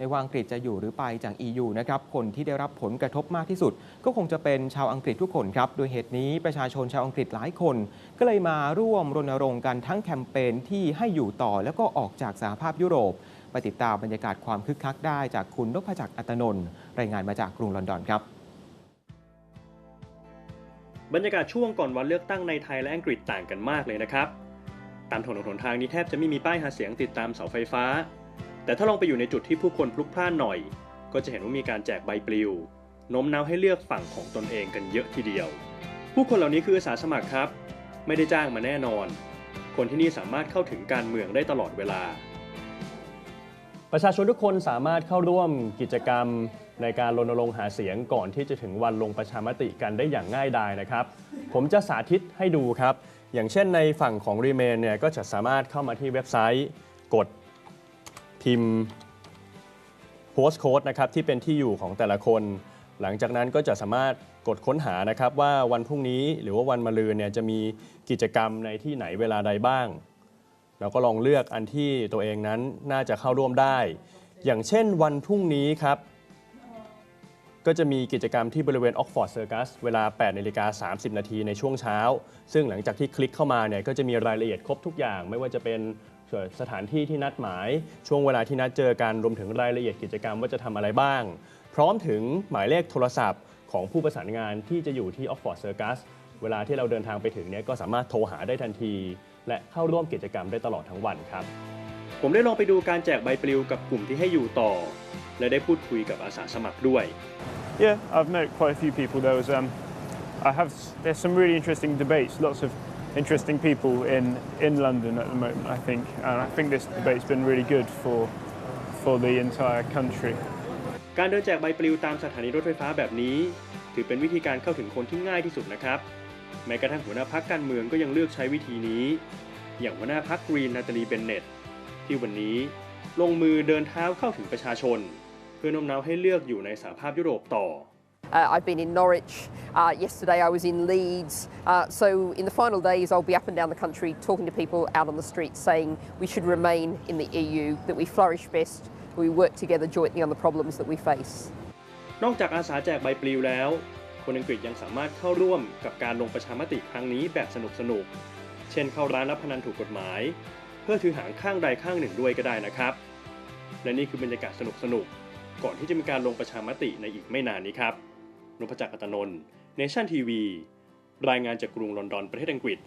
ไม่ว่าอังกฤษจะอยู่หรือไปจาก EU นะครับคนที่ได้รับผลกระทบมากที่สุด ก็คงจะเป็นชาวอังกฤษทุกคนครับโดยเหตุนี้ประชาชนชาวอังกฤษหลายคน ก็เลยมาร่วมรณรงค์กันทั้งแคมเปญที่ให้อยู่ต่อแล้วก็ออกจากสหภาพยุโรปไปติดตามบรรยากาศความคึกคักได้จากคุณนพจักรอัตนนท์รายงานมาจากกรุงลอนดอนครับบรรยากาศช่วงก่อนวันเลือกตั้งในไทยและอังกฤษต่างกันมากเลยนะครับ ตามถนนหนทางนี้แทบจะไม่มีป้ายหาเสียงติดตามเสาไฟฟ้า แต่ถ้าลองไปอยู่ในจุดที่ผู้คนพลุกพล่านหน่อย ก็จะเห็นว่ามีการแจกใบปลิวโน้มน้าวให้เลือกฝั่งของตนเองกันเยอะทีเดียว ผู้คนเหล่านี้คืออาสาสมัครครับ ไม่ได้จ้างมาแน่นอน คนที่นี่สามารถเข้าถึงการเมืองได้ตลอดเวลา ประชาชนทุกคนสามารถเข้าร่วมกิจกรรมในการรณรงค์หาเสียงก่อนที่จะถึงวันลงประชามติกันได้อย่างง่ายดายนะครับ ผมจะสาธิตให้ดูครับ อย่างเช่นในฝั่งของ Remain เนี่ยก็จะสามารถเข้ามาที่เว็บไซต์ กด พิมพ์ post code นะครับที่เป็นที่อยู่ของแต่ละคน หลังจากนั้นก็จะสามารถกดค้นหานะครับว่าวันพรุ่งนี้หรือว่าวันมะรืนเนี่ยจะมีกิจกรรมในที่ไหนเวลาใดบ้าง แล้วก็ลองเลือกอันที่ตัวเองนั้นน่าจะเข้าร่วมได้ อย่างเช่นวันพรุ่งนี้ครับ ก็จะมีกิจกรรมที่บริเวณ Oxford Circus เวลา8นาฬิกา30 นาทีในช่วงเช้า ซึ่งหลังจากที่คลิกเข้ามาเนี่ยก็จะมีรายละเอียดครบทุกอย่าง ไม่ว่าจะเป็น สถานที่ที่นัดหมาย ช่วงเวลาที่นัดเจอกันรวมถึงรายละเอียดกิจกรรมว่าจะทำอะไรบ้าง พร้อมถึงหมายเลขโทรศัพท์ของผู้ประสานงานที่จะอยู่ที่ Oxford Circus เวลาที่เราเดินทางไปถึงเนี่ยก็สามารถโทรหาได้ทันที และเข้าร่วมกิจกรรมได้ตลอดทั้งวันครับ ผมได้ลองไปดูการแจกใบปลิวกับกลุ่มที่ให้อยู่ต่อ และได้พูดคุยกับอาสาสมัครด้วย Yeah, I've met quite a few people. There was, um, I have, there's some really interesting debates, lots of interesting people in, in London at the moment, I think. And I think this debate's been really good for, for the entire country. การเดินแจกใบปลิวตามสถานีรถไฟฟ้าแบบนี้ ถือเป็นวิธีการเข้าถึงคนที่ง่ายที่สุดนะครับ แม้กระทั่งหัวหน้าพักการเมืองก็ยังเลือกใช้วิธีนี้ อย่างหัวหน้าพักกรีนนาตาลีเบนเนตที่วันนี้ลงมือเดินเท้าเข้าถึงประชาชน เพื่อโน้มน้าวให้เลือกอยู่ในสหภาพยุโรปต่อ Uh, I've been in Norwich. Uh, yesterday I was in Leeds. Uh, so in the final days, I'll be up and down the country talking to people out on the streets saying we should remain in the EU, that we flourish best, we work together jointly on the problems that we face. นอกจากอาสาแจกใบปลิวแล้ว คนอังกฤษยังสามารถเข้าร่วมกับการลงประชามติครั้งนี้แบบสนุกๆเช่นเข้าร้านรับพนันถูกกฎหมาย เพื่อถือหางข้างใดข้างหนึ่งด้วยก็ได้นะครับ และนี่คือบรรยากาศสนุกๆก่อนที่จะมีการลงประชามติในอีกไม่นานนี้ครับ นพจักรอัตนนท์เนชั่นทีวี รายงานจากกรุงลอนดอนประเทศอังกฤษ